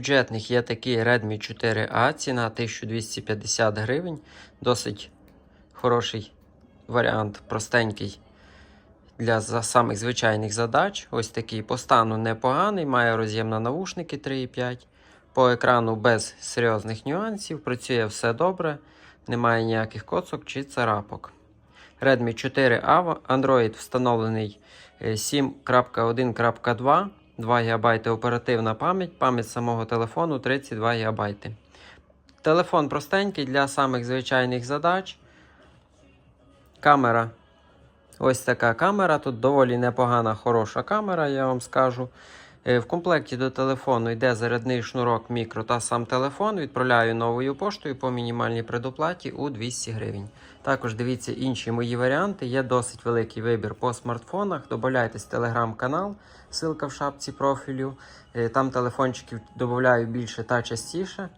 Бюджетних є такий Redmi 4A, ціна 1250 гривень. Досить хороший варіант, простенький для самих звичайних задач. Ось такий по стану непоганий, має роз'єм на навушники 3,5. По екрану без серйозних нюансів. Працює все добре, немає ніяких коцок чи царапок. Redmi 4A, Android встановлений е, 7.1.2, 2 ГБ оперативна пам'ять, пам'ять самого телефону 32 ГБ. Телефон простенький для самих звичайних задач. Камера. Ось така камера. Тут доволі непогана, хороша камера, я вам скажу. Е, В комплекті до телефону йде зарядний шнурок мікро та сам телефон. Відправляю новою поштою по мінімальній предоплаті у 200 гривень. Також дивіться інші мої варіанти. Є досить великий вибір по смартфонах. Добавляйтесь в телеграм-канал, ссылка в шапці профілю. Е, Там телефончиків додаю більше та частіше.